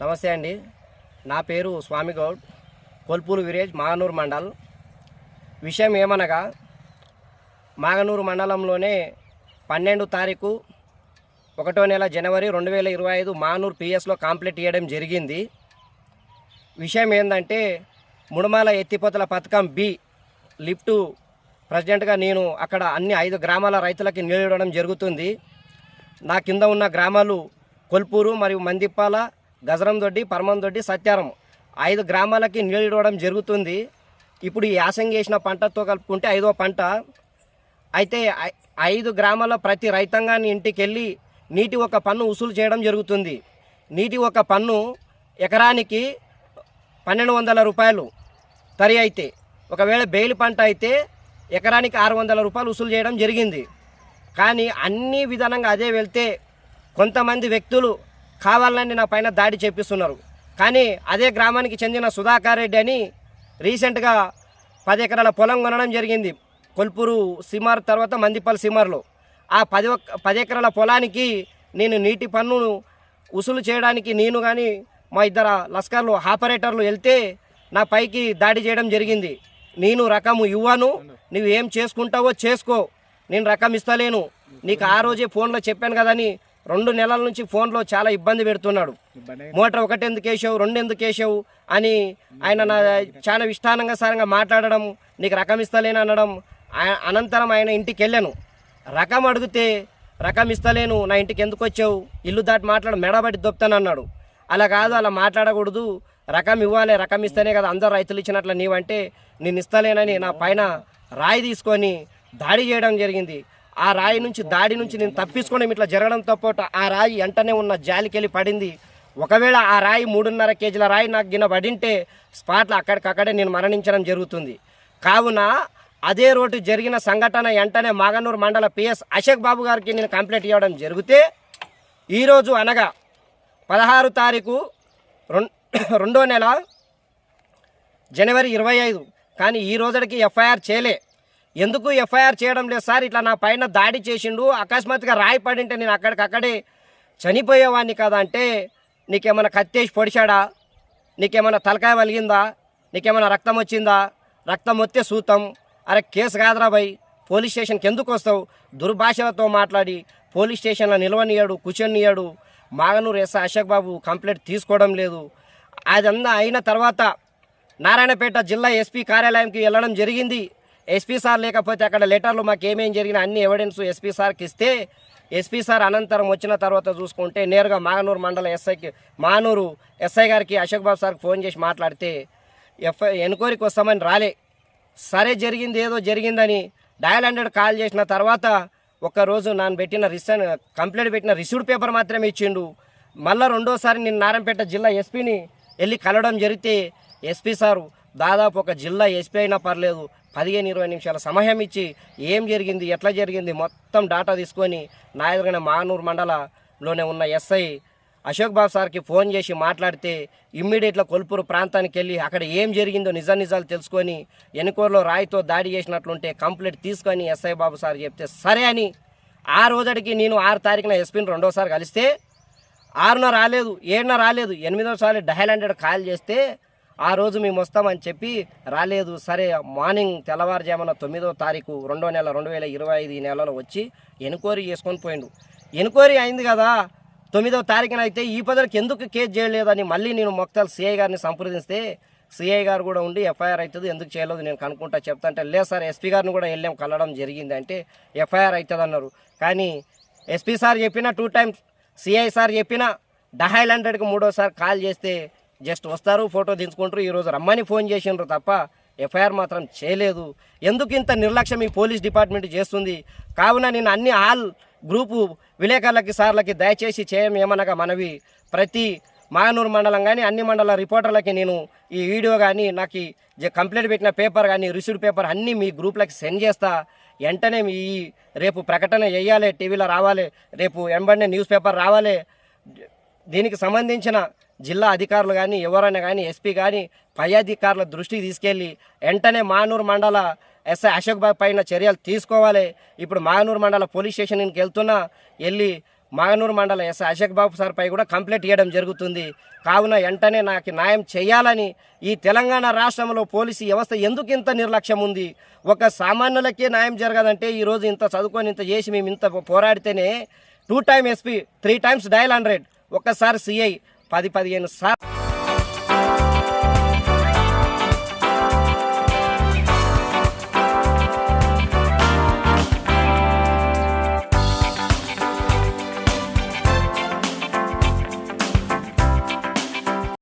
నమస్తే అండి. నా పేరు స్వామి గౌడ్. కొల్పూరు విలేజ్ మాగనూరు మండల్. విషయం ఏమనగా మాగనూరు మండలంలోనే పన్నెండు తారీఖు ఒకటో నెల జనవరి రెండు వేల ఇరవై ఐదు మానూరు పిఎస్లో కంప్లీట్ చేయడం జరిగింది. విషయం ఏంటంటే ముడుమాల ఎత్తిపోతల పథకం బి లిఫ్టు ప్రెసిడెంట్గా నేను అక్కడ అన్ని ఐదు గ్రామాల రైతులకి నిలవడం జరుగుతుంది. నా కింద ఉన్న గ్రామాలు కొల్పూరు మరియు మందిప్పాల గజరందొడ్డి పరమందొడ్డి సత్యారం. ఐదు గ్రామాలకి నీళ్ళు ఇవ్వడం జరుగుతుంది. ఇప్పుడు ఈ యాసంగి వేసిన పంటతో కలుపుకుంటే ఐదో పంట. అయితే ఐదు గ్రామాల ప్రతి రైతాంగాన్ని ఇంటికి వెళ్ళి నీటి ఒక పన్ను వసూలు చేయడం జరుగుతుంది. నీటి ఒక పన్ను ఎకరానికి పన్నెండు వందల రూపాయలు తరి అయితే. ఒకవేళ బెయిల్ పంట అయితే ఎకరానికి ఆరు వందల రూపాయలు వసూలు చేయడం జరిగింది. కానీ అన్ని విధానంగా అదే వెళ్తే కొంతమంది వ్యక్తులు కావాలని నా పైన దాడి చేపిస్తున్నారు. కానీ అదే గ్రామానికి చెందిన సుధాకర్ రెడ్డి అని రీసెంట్గా పది ఎకరాల పొలం కొనడం జరిగింది. కొల్పూరు సిమార్ తర్వాత మందిపల్ సిమార్లో. ఆ పది ఒక్క పది ఎకరాల పొలానికి నేను నీటి పన్నును వసూలు చేయడానికి నేను కానీ మా ఇద్దరు లస్కర్లు ఆపరేటర్లు వెళ్తే నా పైకి దాడి చేయడం జరిగింది. నేను రకము ఇవ్వను. నువ్వు ఏం చేసుకుంటావో చేసుకో. నేను రకం ఇస్తలేను. నీకు ఆ రోజే ఫోన్లో చెప్పాను కదని రెండు నెలల నుంచి ఫోన్లో చాలా ఇబ్బంది పెడుతున్నాడు. మోటార్ ఒకటి ఎందుకు వేసావు రెండు ఎందుకు వేసావు అని ఆయన నా చాలా ఇష్టానంగా సారంగా మాట్లాడడం నీకు రకం ఇస్తలేను అనడం అనంతరం ఆయన ఇంటికి వెళ్ళాను. రకం అడిగితే రకం ఇస్తలేను నా ఇంటికి ఎందుకు వచ్చావు? ఇల్లు దాటి మాట్లాడు మెడబడి దొప్తానన్నాడు అలా కాదు అలా మాట్లాడకూడదు. రకం ఇవ్వాలి రకం ఇస్తేనే కదా అందరు రైతులు ఇచ్చినట్లు నీవంటే నేను ఇస్తలేనని నా పైన రాయి తీసుకొని దాడి చేయడం జరిగింది. ఆ రాయి నుంచి దాడి నుంచి నేను తప్పించుకోవడం ఇట్లా జరగడంతో పాటు ఆ రాయి వెంటనే ఉన్న జాలికెళ్ళి పడింది. ఒకవేళ ఆ రాయి మూడున్నర కేజీల రాయి నాకు గిన పడింటే స్పాట్లో అక్కడికక్కడే నేను మరణించడం జరుగుతుంది. కావున అదే రోడ్డు జరిగిన సంఘటన వెంటనే మాగనూరు మండల పిఎస్ అశోక్ బాబు గారికి నేను కంప్లైంట్ ఇవ్వడం జరిగితే ఈరోజు అనగా పదహారు తారీఖు రెండో నెల జనవరి ఇరవై ఐదు. కానీ ఈ రోజుకి ఎఫ్ఐఆర్ చేయలే. ఎందుకు ఎఫ్ఐఆర్ చేయడం లేదు? సార్ ఇట్లా నా పైన దాడి చేసిండు అకస్మాత్తుగా రాయి పడింటే నేను అక్కడికక్కడే చనిపోయేవాడిని కదా అంటే నీకేమైనా కత్తేసి పొడిచాడా? నీకేమైనా తలకాయ వలిగిందా? నీకేమైనా రక్తం వచ్చిందా? రక్తం వస్తే సూతం. అరే కేసు కాదురా భయ్. పోలీస్ స్టేషన్కి ఎందుకు వస్తావు? దుర్భాషలతో మాట్లాడి పోలీస్ స్టేషన్లో నిలవనియాడు కూర్చొనియాడు. మాగనూరు ఎస్ఐ అశోక్ బాబు కంప్లైంట్ తీసుకోవడం లేదు. అదంతా అయిన తర్వాత నారాయణపేట జిల్లా ఎస్పీ కార్యాలయంకి వెళ్ళడం జరిగింది. ఎస్పీ సార్ లేకపోతే అక్కడ లెటర్లు మాకు ఏమేం జరిగిన అన్ని ఎవిడెన్స్ ఎస్పీ సార్కి ఇస్తే ఎస్పీ సార్ అనంతరం వచ్చిన తర్వాత చూసుకుంటే నేరుగా మాగనూరు మండల ఎస్ఐకి మానూరు ఎస్ఐ గారికి అశోక్ బాబు సార్కి ఫోన్ చేసి మాట్లాడితే ఎఫ్ఐ ఎన్క్వైరీకి వస్తామని రాలే. సరే జరిగింది ఏదో జరిగిందని డయల్ హండ్రెడ్ కాల్ చేసిన తర్వాత ఒక్కరోజు నాన్న పెట్టిన రిసన్ కంప్లైంట్ పెట్టిన రిసీవ్డ్ పేపర్ మాత్రమే ఇచ్చిండు. మళ్ళీ రెండోసారి నేను నారంపేట జిల్లా ఎస్పీని వెళ్ళి కలవడం జరిగితే ఎస్పీ సారు దాదాపు ఒక జిల్లా ఎస్పీ అయినా పర్లేదు. పదిహేను ఇరవై నిమిషాల సమయం ఇచ్చి ఏం జరిగింది ఎట్లా జరిగింది మొత్తం డాటా తీసుకొని నా ఎదురుగానే మానూరు మండలంలోనే ఉన్న ఎస్ఐ అశోక్ బాబు సార్కి ఫోన్ చేసి మాట్లాడితే ఇమ్మీడియట్గా కొల్పూరు ప్రాంతానికి వెళ్ళి అక్కడ ఏం జరిగిందో నిజ నిజాలు తెలుసుకొని ఎన్నికోరలో రాయితో దాడి చేసినట్లుంటే కంప్లైంట్ తీసుకొని ఎస్ఐ బాబు సార్ చెప్తే సరే అని ఆ రోజుడికి నేను ఆరు తారీఖున ఎస్పీని రెండోసారి కలిస్తే ఆరున రాలేదు ఏడున రాలేదు. ఎనిమిదోసారి డయల్ హండ్రెడ్ కాల్ చేస్తే ఆ రోజు మేము వస్తామని చెప్పి రాలేదు. సరే మార్నింగ్ తెల్లవారుజామున తొమ్మిదో తారీఖు రెండో నెల రెండు వేల ఇరవై ఐదు ఈ నెలలో వచ్చి ఎన్క్వైరీ చేసుకొని పోయిండు. ఎన్క్వైరీ అయింది కదా తొమ్మిదో తారీఖున అయితే ఈ పదలకు ఎందుకు కేసు చేయలేదని మళ్ళీ నేను మొక్తాలు సిఐ గారిని సంప్రదిస్తే సిఐ గారు కూడా ఉండి ఎఫ్ఐఆర్ అవుతుంది ఎందుకు చేయలేదు నేను కనుక్కుంటా చెప్తా అంటే లేదు సార్ ఎస్పీ గారిని కూడా వెళ్ళాం కలవడం జరిగింది అంటే ఎఫ్ఐఆర్ అవుతుంది అన్నారు. కానీ ఎస్పీ సార్ చెప్పిన టూ టైమ్స్ సిఐ సార్ చెప్పిన డహైల్ హండ్రెడ్కి మూడోసారి కాల్ చేస్తే జస్ట్ వస్తారు ఫోటో దించుకుంటారు ఈరోజు రమ్మని ఫోన్ చేసిండ్రు తప్ప ఎఫ్ఐఆర్ మాత్రం చేయలేదు. ఎందుకు ఇంత నిర్లక్ష్యం ఈ పోలీస్ డిపార్ట్మెంట్ చేస్తుంది? కావున నేను అన్ని ఆల్ గ్రూపు విలేకరులకి సార్లకి దయచేసి చేయమేమనగా మనవి. ప్రతి మాగనూరు మండలం కానీ అన్ని మండల రిపోర్టర్లకి నేను ఈ వీడియో కానీ నాకు కంప్లైంట్ పెట్టిన పేపర్ కానీ రిసీవ్డ్ పేపర్ అన్నీ మీ గ్రూప్లకి సెండ్ చేస్తా. వెంటనే మీ ఈ రేపు ప్రకటన వేయాలి టీవీలో రావాలి రేపు వెంబడినే న్యూస్ పేపర్ రావాలి. దీనికి సంబంధించిన జిల్లా అధికారులు కానీ ఎవరైనా కానీ ఎస్పీ కానీ పై అధికారుల దృష్టికి తీసుకెళ్ళి వెంటనే మానూరు మండల ఎస్ఐ అశోక్ బాబు పైన చర్యలు తీసుకోవాలి. ఇప్పుడు మానూరు మండల పోలీస్ స్టేషన్కి వెళ్తున్నా వెళ్ళి మాగనూరు మండల ఎస్ అశోక్ బాబు సార్ పై కూడా కంప్లైంట్ ఇవ్వడం జరుగుతుంది. కావున వెంటనే నాకు న్యాయం చేయాలని ఈ తెలంగాణ రాష్ట్రంలో పోలీసు వ్యవస్థ ఎందుకు ఇంత నిర్లక్ష్యం ఉంది? ఒక సామాన్యులకే న్యాయం జరగదంటే ఈరోజు ఇంత చదువుకొని ఇంత చేసి మేము ఇంత పోరాడితేనే two time SP three times dial hundred ఒక్కసారి సిఐ పది పదిహేను సార్లు